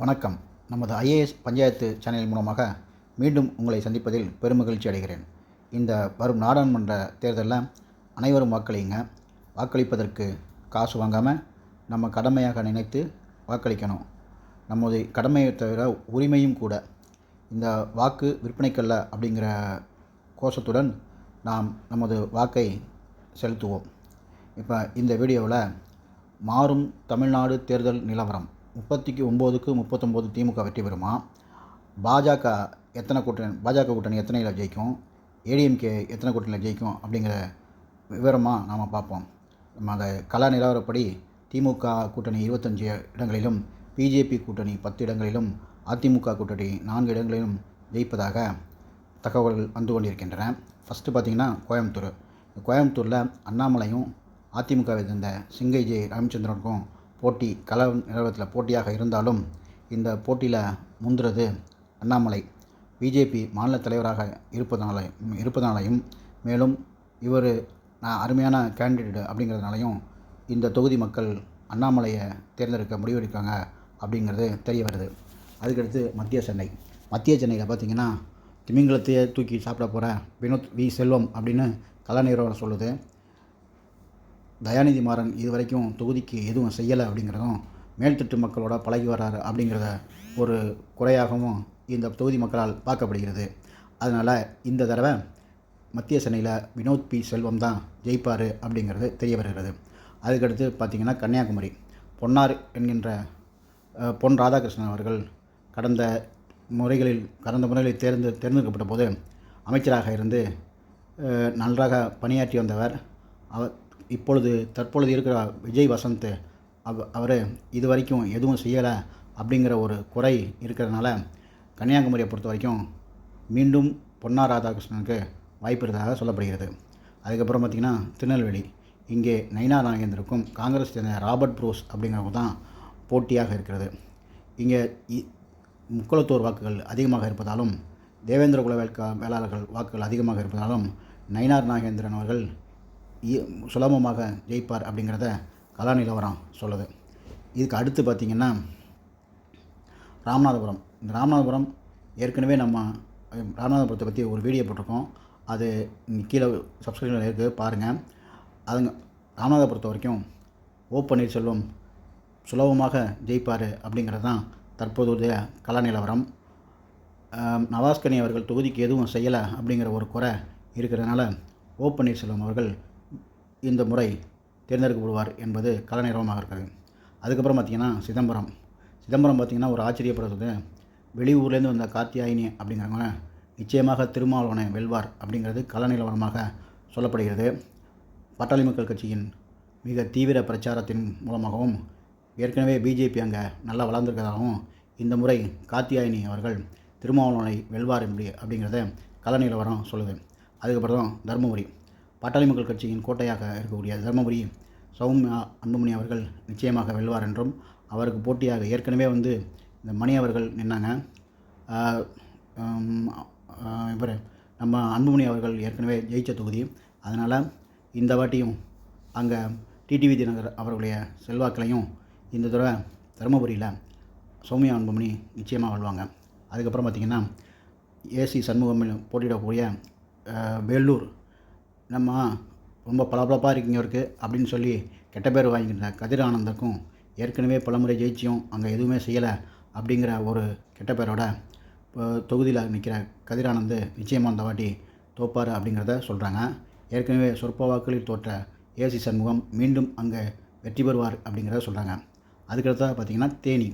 வணக்கம். நமது IAS panchayat channel மூலமாக மீண்டும் உங்களை சந்திப்பதில் பெருமகிழ்ச்சி அடைகிறேன். இந்த வரும் நாடாளுமன்ற தேர்தலில் அனைவரும் வாக்களிங்க. வாக்களிப்பதற்கு காசு வாங்காமல் நம்ம கடமையாக நினைத்து வாக்களிக்கணும். நமது கடமையை தவிர உரிமையும் கூட. இந்த வாக்கு விற்பனைக்கல்ல அப்படிங்கிற கோஷத்துடன் நாம் நமது வாக்கை செலுத்துவோம். இப்போ இந்த வீடியோவில் மாறும் தமிழ்நாடு தேர்தல் நிலவரம். முப்பத்திக்கு ஒம்போதுக்கு முப்பத்தொம்போது திமுக வெற்றி பெறுமா? பாஜக எத்தனை கூட்டணி பாஜக கூட்டணி எத்தனையில் ஜெயிக்கும்? ஏடிஎம்கே எத்தனை கூட்டணியில் ஜெயிக்கும் அப்படிங்கிற விவரமாக நாம் பார்ப்போம். நம்ம அந்த கலா நிலவரப்படி திமுக கூட்டணி இருபத்தஞ்சி இடங்களிலும் பிஜேபி கூட்டணி பத்து இடங்களிலும் அதிமுக கூட்டணி நான்கு இடங்களிலும் ஜெயிப்பதாக தகவல்கள் வந்து கொண்டிருக்கின்றன. ஃபஸ்ட்டு பார்த்திங்கன்னா கோயம்புத்தூர். கோயம்புத்தூரில் அண்ணாமலையும் அதிமுகவை சேர்ந்த சிங்கை ஜே ராமச்சந்திரனுக்கும் போட்டி கல நிலவரத்தில் போட்டியாக இருந்தாலும் இந்த போட்டியில் முந்துறது அண்ணாமலை. பிஜேபி மாநில தலைவராக இருப்பதனால இருப்பதனாலையும் மேலும் இவர் நான் அருமையான கேண்டிடேட் அப்படிங்கிறதுனாலையும் இந்த தொகுதி மக்கள் அண்ணாமலையை தேர்ந்தெடுக்க முடிவெடுக்காங்க அப்படிங்கிறது தெரிய வருது. அதுக்கடுத்து மத்திய சென்னை. மத்திய சென்னையில் பார்த்திங்கன்னா திமிங்கலத்தையே தூக்கி சாப்பிட போகிற வினோத் வி செல்வம் அப்படின்னு கலா நிறுவனம் சொல்லுது. தயாநிதி மாறன் இது வரைக்கும் தொகுதிக்கு எதுவும் செய்யலை அப்படிங்கிறதும் மேல்தட்டு மக்களோட பழகி வர்றாரு அப்படிங்கிறத ஒரு குறையாகவும் இந்த தொகுதி மக்களால் பார்க்கப்படுகிறது. அதனால் இந்த தடவை மத்திய சென்னையில் வினோத் பி. செல்வம் தான் ஜெயிப்பார் அப்படிங்கிறது தெரிய வருகிறது. அதுக்கடுத்து பார்த்திங்கன்னா கன்னியாகுமரி. பொன்னார் என்கின்ற பொன் ராதாகிருஷ்ணன் அவர்கள் கடந்த முறைகளில் கடந்த முறைகளில் தேர்ந்து தேர்ந்தெடுக்கப்பட்ட போது அமைச்சராக இருந்து நன்றாக பணியாற்றி வந்தவர். அவர் இப்பொழுது தற்பொழுது இருக்கிற விஜய் வசந்த் அவ அவர் இது வரைக்கும் எதுவும் செய்யலை அப்படிங்கிற ஒரு குறை இருக்கிறதுனால கன்னியாகுமரியை பொறுத்த வரைக்கும் மீண்டும் பொன்னா ராதாகிருஷ்ணனுக்கு வாய்ப்பு இருந்ததாக சொல்லப்படுகிறது. அதுக்கப்புறம் பார்த்திங்கன்னா திருநெல்வேலி இங்கே நைனா நாகேந்திருக்கும் காங்கிரஸ் சேர்ந்த ராபர்ட் ப்ரூஸ் அப்படிங்கிறவங்க தான் போட்டியாக இருக்கிறது. இங்கே இ- வாக்குகள் அதிகமாக இருப்பதாலும் தேவேந்திர குல வேட்கா வேளாளர்கள் வாக்குகள் அதிகமாக இருப்பதாலும் நயினார் நாகேந்திரன் அவர்கள் சுலபமாக ஜெயிப்பார் அப்படிங்கிறத கலா நிலவரம் சொல்லுது. இதுக்கு அடுத்து பார்த்திங்கன்னா ராமநாதபுரம். இந்த ராமநாதபுரம் ஏற்கனவே நம்ம ராமநாதபுரத்தை பற்றி ஒரு வீடியோ போட்டிருக்கோம். அது கீழே சப்ஸ்கிரிப்ஷனில் இருக்குது பாருங்கள் அதுங்க ராமநாதபுரத்தை வரைக்கும் ஓ பன்னீர்செல்வம் சுலபமாக ஜெயிப்பார் அப்படிங்கிறது தான் தற்போதைய கலா நிலவரம் நவாஸ்கனி அவர்கள் தொகுதிக்கு எதுவும் செய்யலை அப்படிங்கிற ஒரு குறை இருக்கிறதுனால ஓ பன்னீர்செல்வம் அவர்கள் இந்த முறை தேர்ந்தெடுக்கப்படுவார் என்பது கல இருக்கிறது. அதுக்கப்புறம் பார்த்திங்கன்னா சிதம்பரம். சிதம்பரம் பார்த்திங்கன்னா ஒரு ஆச்சரியப்படுறது. வெளியூர்லேருந்து வந்த காத்தியாயினி அப்படிங்கிறவங்க நிச்சயமாக திருமாவளவனை வெல்வார் அப்படிங்கிறது கலநிலவரமாக சொல்லப்படுகிறது. பட்டாளி மக்கள் கட்சியின் மிக தீவிர பிரச்சாரத்தின் மூலமாகவும் ஏற்கனவே பிஜேபி அங்கே நல்லா வளர்ந்துருக்கிறதாகவும் இந்த முறை காத்தியாயினி அவர்கள் திருமாவளவனை வெல்வார் எப்படி அப்படிங்கிறத கலநிலவரம் சொல்லுது. அதுக்கப்புறம் தருமபுரி. பாட்டாளி மக்கள் கட்சியின் கோட்டையாக இருக்கக்கூடிய தருமபுரி சௌமியா அன்புமணி அவர்கள் நிச்சயமாக வெல்வார் என்றும் அவருக்கு போட்டியாக ஏற்கனவே வந்து இந்த மணி அவர்கள் நின்னாங்க. இவர் நம்ம அன்புமணி அவர்கள் ஏற்கனவே ஜெயிச்ச தொகுதி. அதனால் இந்த வாட்டியும் அங்கே டிடிவி தினகர் அவர்களுடைய செல்வாக்களையும் இந்த தடவை தருமபுரியில் சௌமியா அன்புமணி நிச்சயமாக வாழ்வாங்க அதுக்கப்புறம் பார்த்திங்கன்னா ஏசி சண்முகம் போட்டியிடக்கூடிய வேலூர் நம்ம ரொம்ப பளபளப்பாக இருக்கீங்க இருக்கு அப்படின்னு சொல்லி கெட்ட பேர் வாங்கிக்கிட்ட கதிர் ஆனந்தருக்கும் ஏற்கனவே பலமுறை ஜெயிச்சியும் அங்கே எதுவுமே செய்யலை அப்படிங்கிற ஒரு கெட்ட பேரோட இப்போ தொகுதியில் நிற்கிற கதிரானந்து நிச்சயமாக அந்த வாட்டி தோப்பார் அப்படிங்கிறத சொல்கிறாங்க ஏற்கனவே சொற்ப வாக்குகளில் தோற்ற ஏசி சண்முகம் மீண்டும் அங்கே வெற்றி பெறுவார் அப்படிங்கிறத சொல்கிறாங்க அதுக்கடுத்ததாக பார்த்தீங்கன்னா தேனி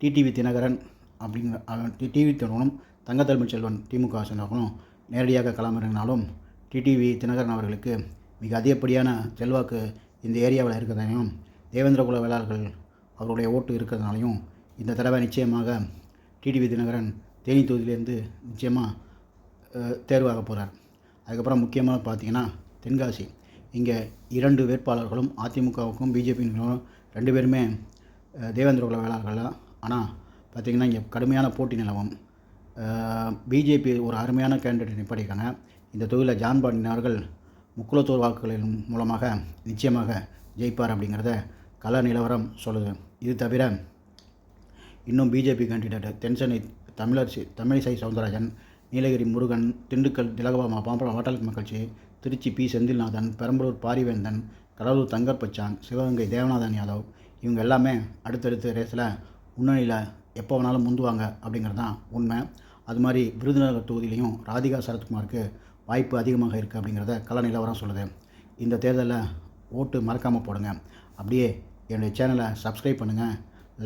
டிடிவி தினகரன் அப்படிங்கிற டி- டிவி தினகரனும் தங்கத்தலைமை செல்வன் திமுக சேர்ந்தவர்களும் நேரடியாக களமிறங்கினாலும் டிடிவி தினகரன் அவர்களுக்கு மிக அதிகப்படியான செல்வாக்கு இந்த ஏரியாவில் இருக்கிறதையும் தேவேந்திரகுல வேளாளர்கள் அவருடைய ஓட்டு இருக்கிறதுனாலையும் இந்த தடவை நிச்சயமாக டிடிவி தினகரன் தேனி தொகுதியிலேருந்து நிச்சயமாக தேர்வாக போகிறார் அதுக்கப்புறம் முக்கியமாக பார்த்தீங்கன்னா தென்காசி. இங்கே இரண்டு வேட்பாளர்களும் அதிமுகவுக்கும் பிஜேபிக்கும் ரெண்டு பேருமே தேவேந்திரகுல வேளாளர்கள் தான். ஆனால் பார்த்திங்கன்னா இங்கே கடுமையான போட்டி நிலவும். பிஜேபி ஒரு அருமையான கேண்டிடேட் நிப்பாட்டியிருக்காங்க. இந்த தொகுதியில் ஜான் பாண்டியன் அவர்கள் முக்குளத்தோர் வாக்குகளின் மூலமாக நிச்சயமாக ஜெயிப்பார் அப்படிங்கிறத கள நிலவரம் சொல்லுது. இது தவிர இன்னும் பிஜேபி கேண்டிடேட் தென்சென்னை தமிழரசி தமிழிசை சவுந்தரராஜன் நீலகிரி முருகன் திண்டுக்கல் திலகபாமா பாம்பரம் வாட்டாளி மக்கள்ச்சி திருச்சி பி. செந்தில்நாதன் பெரம்பலூர் பாரிவேந்தன் கடலூர் தங்கர்பச்சான் சிவகங்கை தேவநாதன் யாதவ் இவங்க எல்லாமே அடுத்தடுத்த ரேஸில் முன்னணியில் எப்போ வேணாலும் முந்துவாங்க அப்படிங்கிறது தான் உண்மை. அது மாதிரி விருதுநகர் தொகுதியிலையும் ராதிகா சரத்குமாருக்கு வாய்ப்பு அதிகமாக இருக்குது அப்படிங்கிறத கள நிலவரம் சொல்லுது. இந்த தேர்தலில் ஓட்டு மறக்காமல் போடுங்க. அப்படியே என்னுடைய சேனலை சப்ஸ்கிரைப் பண்ணுங்கள்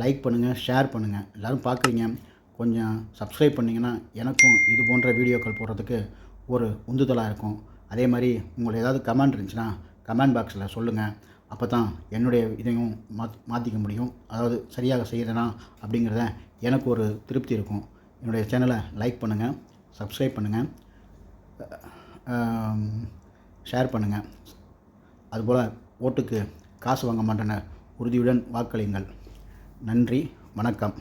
லைக் பண்ணுங்கள் ஷேர் பண்ணுங்கள் எல்லோரும் பார்க்குறீங்க. கொஞ்சம் சப்ஸ்கிரைப் பண்ணிங்கன்னா எனக்கும் இது போன்ற வீடியோக்கள் போடுறதுக்கு ஒரு உந்துதலாக இருக்கும். அதே மாதிரி உங்களுக்கு ஏதாவது கமெண்ட் இருந்துச்சுன்னா கமெண்ட் பாக்ஸில் சொல்லுங்கள் அப்போ தான் என்னுடைய இதையும் மாத் மாற்றிக்க முடியும். அதாவது சரியாக செய்கிறேனா அப்படிங்கிறத எனக்கு ஒரு திருப்தி இருக்கும். என்னுடைய சேனலை லைக் பண்ணுங்கள் சப்ஸ்கிரைப் பண்ணுங்கள் ஷேர் பண்ணுங்கள் அதுபோல் ஓட்டுக்கு காசு வாங்க மாட்டேன உறுதியுடன் வாக்களியுங்கள். நன்றி வணக்கம்.